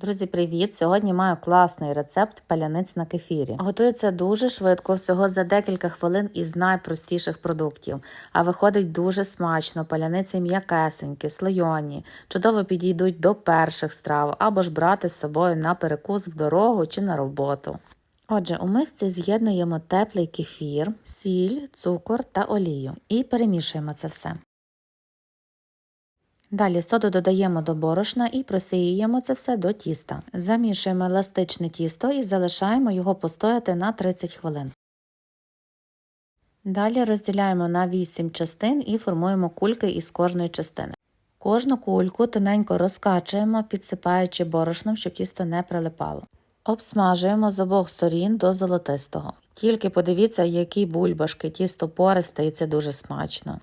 Друзі, привіт! Сьогодні маю класний рецепт паляниць на кефірі. Готується дуже швидко, всього за декілька хвилин із найпростіших продуктів. А виходить дуже смачно. Паляниці м'якесенькі, слойоні, чудово підійдуть до перших страв або ж брати з собою на перекус в дорогу чи на роботу. Отже, у мисці з'єднуємо теплий кефір, сіль, цукор та олію і перемішуємо це все. Далі соду додаємо до борошна і просіюємо це все до тіста. Замішуємо еластичне тісто і залишаємо його постояти на 30 хвилин. Далі розділяємо на 8 частин і формуємо кульки із кожної частини. Кожну кульку тоненько розкачуємо, підсипаючи борошном, щоб тісто не прилипало. Обсмажуємо з обох сторін до золотистого. Тільки подивіться, які бульбашки, тісто пористе і це дуже смачно.